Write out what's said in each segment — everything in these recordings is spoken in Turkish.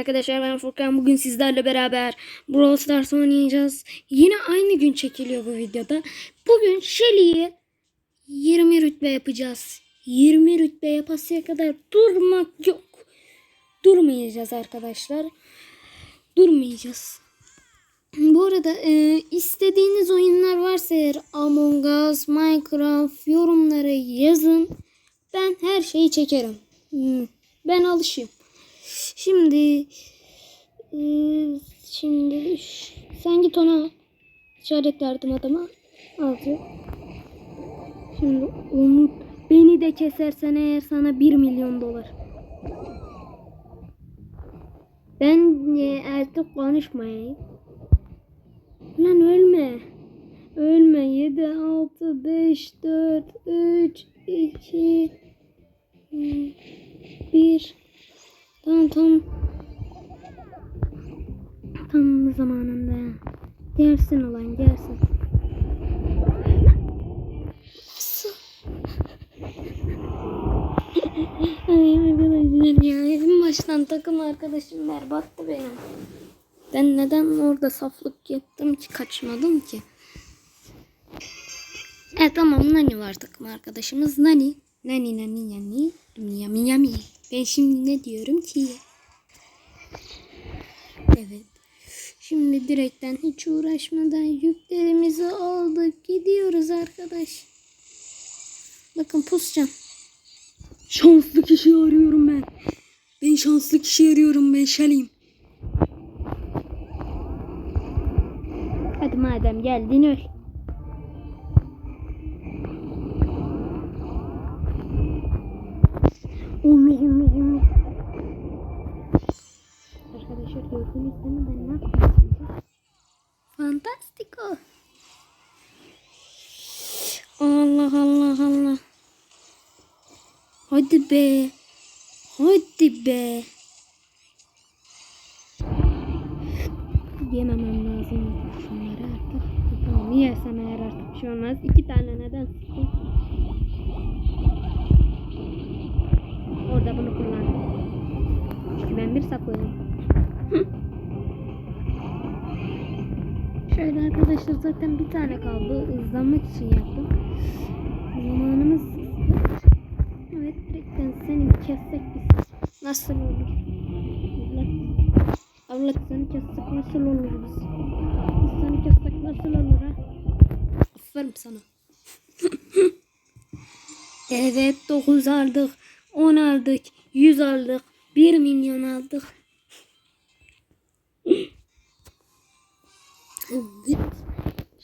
arkadaşlar ben Furkan. Bugün sizlerle beraber Brawl Stars oynayacağız. Yine aynı gün çekiliyor bu videoda. Bugün Shelly'yi 20 rütbe yapacağız. 20 rütbe yapasıya kadar durmak yok. Durmayacağız arkadaşlar. Durmayacağız. Bu arada e, istediğiniz oyunlar varsa eğer Among Us, Minecraft yorumlara yazın. Ben her şeyi çekerim. Hmm, Ben alışayım. Şimdi e, şimdi sen git ona işaret verdim adama. Alacak. Şimdi onu beni de kesersen eğer sana 1 milyon dolar. Ben e, artık konuşmayayım. Lan ölme. Ölme. 7, 6, 5, 4, 3, 2, 1. Tamam tamam. Tam zamanında. Gelsin olan gelsin. Ay arkadaşlar ya en baştan takım arkadaşım berbattı benim. Ben neden orada saflık yaptım ki kaçmadım ki. E tamam Nani var takım arkadaşımız Nani. Nani Nani Nani. Yami Yami. Ben şimdi ne diyorum ki? Evet. Şimdi direkten hiç uğraşmadan yüklerimizi aldık. Gidiyoruz arkadaş. Bakın puscan. Şanslı kişi arıyorum ben. Ben şanslı kişi arıyorum ben Şalim. Hadi madem geldin öl. Allah Allah Allah. Arkadaşlar gördünüz değil mi ben ne yaptım? Fantastiko. Allah Allah Allah. Hadi be. Hadi be. Yememem lazım şunları artık. Tamam yersem eğer artık bir şey olmaz. İki tane neden sıktım? Orada bunu kullandım. Çünkü ben bir sapığım. Şöyle arkadaşlar zaten bir tane kaldı. Hızlanmak için yaptım. Zamanımız Evet direkten seni bir kessek biz. Nasıl olur? Allah, seni kessek nasıl olur biz? Biz seni kessek nasıl olur ha? Aferin sana. evet 9 aldık. 10 aldık. 100 aldık. 1 milyon aldık.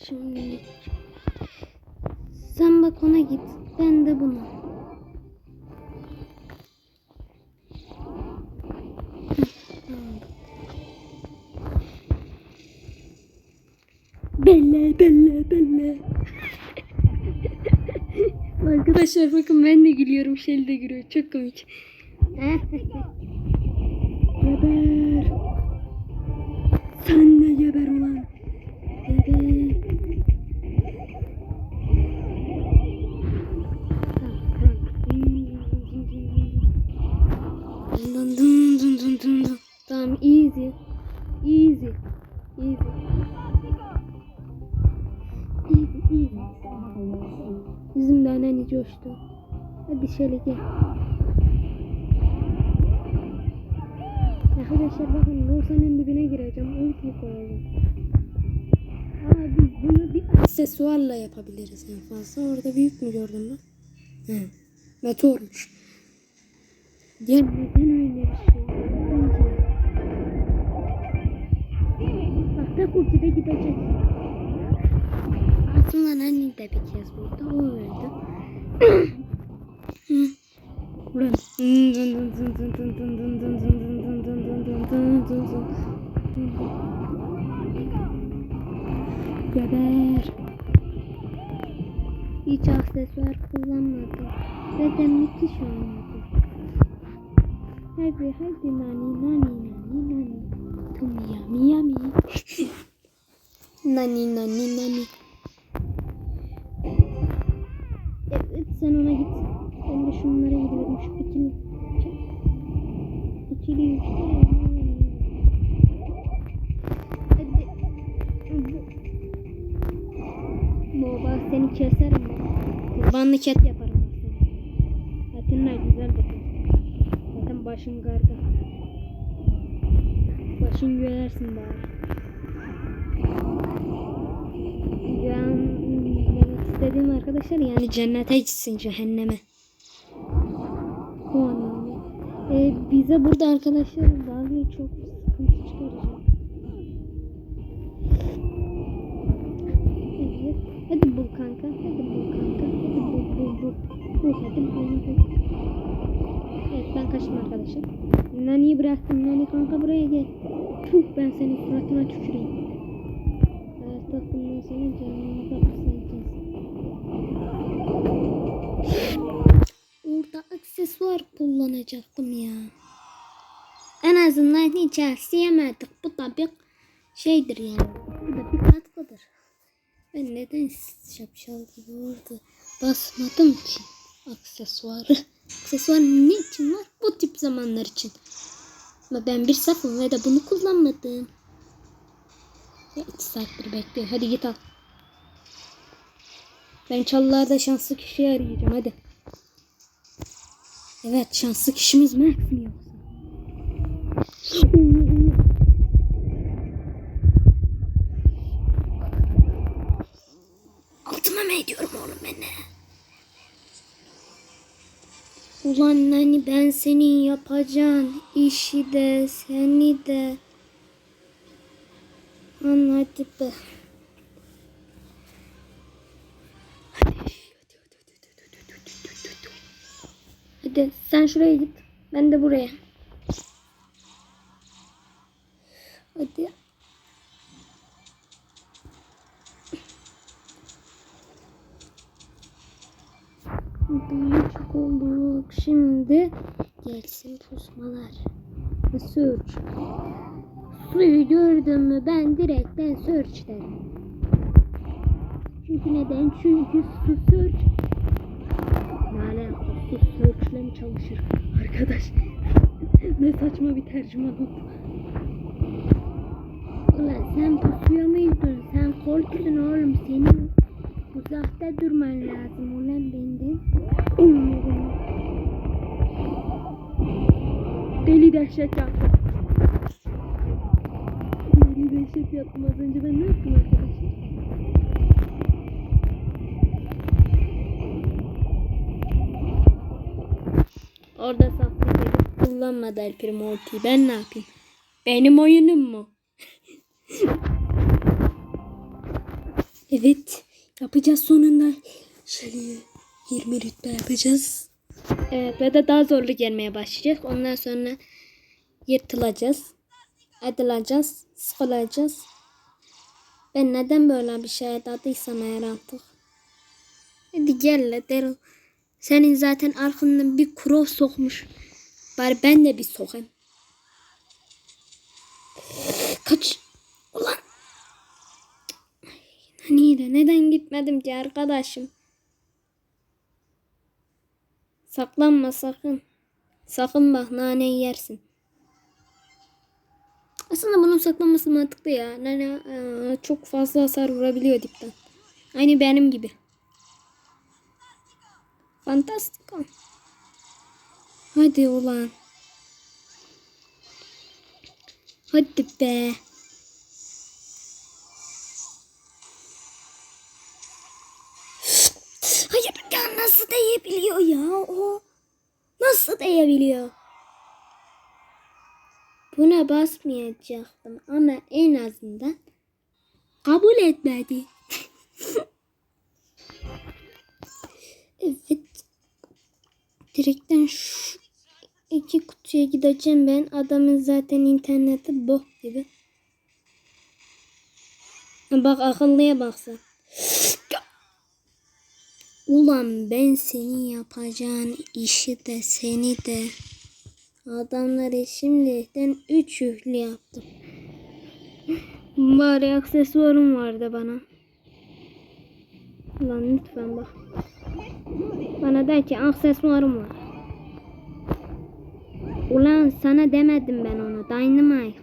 Şimdi sen bak ona git. Ben de buna. Belle belle belle. Arkadaşlar bakın ben de gülüyorum. Şel de gülüyor. Çok komik. geber. Sen de geber ulan. Şöyle gel. Arkadaşlar bakın Bursa'nın dibine gireceğim. Ulti koyacağım. Aa biz bunu bir aksesuarla yapabiliriz en fazla. Orada büyük mü gördün lan? Hı. Meteormuş. Ya neden öyle bir şey? Bak da kurtu da gidecek. Aslında anne de bir kez burada. O öldü. aksesuar kullanmadı. Zaten müthiş oynadı. Hadi hadi nani nani nani nani. Tum yami yami. nani nani nani. Evet sen ona git. Ben de şunlara gidiyorum. Şu ikili. İkili üçlü. Ben. Kurbanlık et yaparım bak seni. Etinler güzeldir. Zaten başın garga. Başın göğersin bari. Yani demek istediğim arkadaşlar yani cennete gitsin cehenneme. O anlamda. Ee, bize burada arkadaşlar Barbie çok sıkıntı çıkaracak. Hadi bul kanka. Hadi bul. Evet ben kaçtım arkadaşlar. Nani'yi bıraktım. Nani kanka buraya gel. Puh ben senin suratına tüküreyim. Evet bundan sonra canını kapısına Orada aksesuar kullanacaktım ya. En azından hiç yemedik. Bu da bir şeydir yani. Bu da bir katkıdır. Ben neden şapşal gibi orada basmadım ki aksesuarı. Aksesuar ne için var? Bu tip zamanlar için. Ama ben bir safım ve de bunu kullanmadım. Ya iki saattir bekliyor. Hadi git al. Ben çalılarda şanslı kişi arayacağım hadi. Evet şanslı kişimiz Max mi yoksa? Altıma mı ediyorum oğlum Ulan nani ben senin yapacağın işi de seni de. Anladı be. Hadi sen şuraya git. Ben de buraya. Hadi. Büyük olduk. Şimdi gelsin pusmalar. Search. Suyu gördüm mü ben direkten search derim. Çünkü neden? Çünkü su search. Alaka? Su search'le mi çalışır? Arkadaş. ne saçma bir tercüman oldu. Ulan sen pusuyor muydun? Sen korktun oğlum. Senin uzakta durman lazım ulan benden. Deli dehşet yaptım. Deli dehşet yaptım az önce. Ben ne yaptım arkadaşlar? Orada saflık edip kullanmadı El Primo ultiyi. Ben ne yapayım? Benim oyunum mu? evet. Yapacağız sonunda. Şöyle 20 rütbe yapacağız. Evet ve de daha zorlu gelmeye başlayacak. Ondan sonra yırtılacağız. Adılacağız. Sıkılacağız. Ben neden böyle bir şey dadıysam eğer artık. Hadi gel Daryl. Senin zaten arkandan bir krov sokmuş. Bari ben de bir sokayım. Kaç. Ulan. Niye de neden gitmedim ki arkadaşım? Saklanma sakın. Sakın bak naneyi yersin. Aslında bunun saklanması mantıklı ya. Nane e, çok fazla hasar vurabiliyor dipten. Aynı benim gibi. Fantastika. Hadi ulan. Hadi be. Ya nasıl değebiliyor ya o? Nasıl değebiliyor? Buna basmayacaktım ama en azından kabul etmedi. evet. Direkten şu iki kutuya gideceğim ben. Adamın zaten interneti bok gibi. Bak akıllıya baksa. Ulan ben senin yapacağın işi de seni de adamları şimdiden üç yüklü yaptım. Bari aksesuarım vardı bana. Ulan lütfen bak. Bana der ki aksesuarım var. Ulan sana demedim ben onu. Dynamite.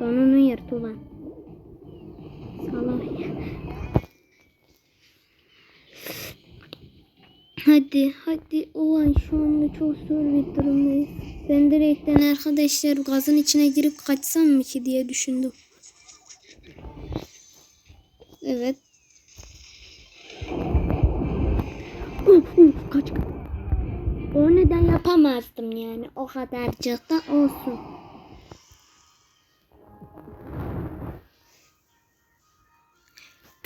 Donunu yırt ulan. Salak ya. Hadi hadi ulan şu anda çok zor bir durumdayız. Ben direkten arkadaşlar gazın içine girip kaçsam mı ki diye düşündüm. Evet. Uf, uf, kaç. O neden yapamazdım yani. O kadarcık da olsun.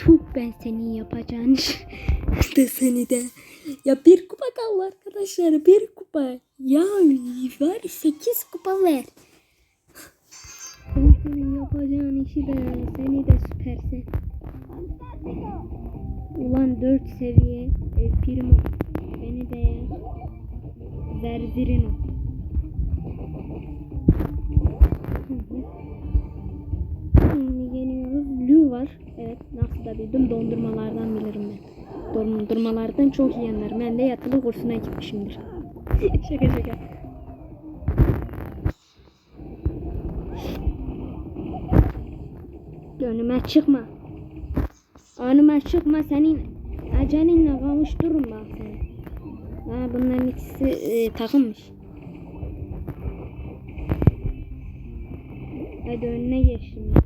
Tuh ben senin yapacağın de seni de. Ya bir kupa kaldı arkadaşlar. Bir kupa. Ya var sekiz kupa ver. Ben senin yapacağın işi de seni de süpersin. Ulan 4 seviye El Primo. Beni de hı. Şimdi yeniyoruz. Lu var. Evet nasıl da bildim dondurmalardan bilirim ben. Dondurmalardan çok anlarım. Ben de yatılı kursuna gitmişimdir. şaka şaka. Önüme çıkma. Önüme çıkma senin ecelinle kavuştururum bak seni. Ha, bunların ikisi e, takılmış. Hadi önüne geç şimdi.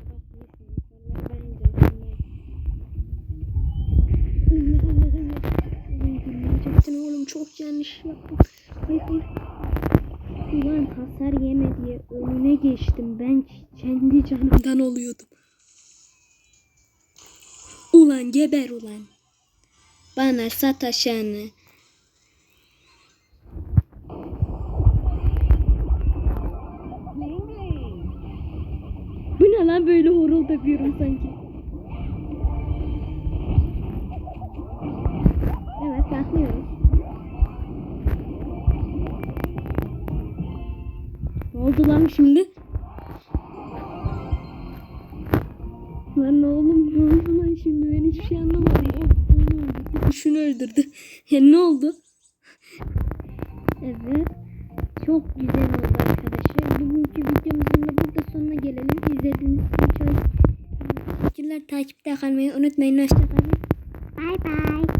Hasar yeme diye önüne geçtim. Ben kendi canımdan oluyordum. Ulan geber ulan. Bana sataşanı. Bu ne lan böyle horul yapıyorum sanki. Evet bakmıyoruz. Oldu lan şimdi? Lan oğlum ne oldu lan şimdi ben hiçbir şey anlamadım. Oh, onu öldürdü. Şunu öldürdü. Ya ne oldu? Evet. Çok güzel oldu arkadaşlar. Bugünkü videomuzun da burada sonuna gelelim. İzlediğiniz için çok teşekkürler. Takipte kalmayı unutmayın. Hoşçakalın. Bay bay.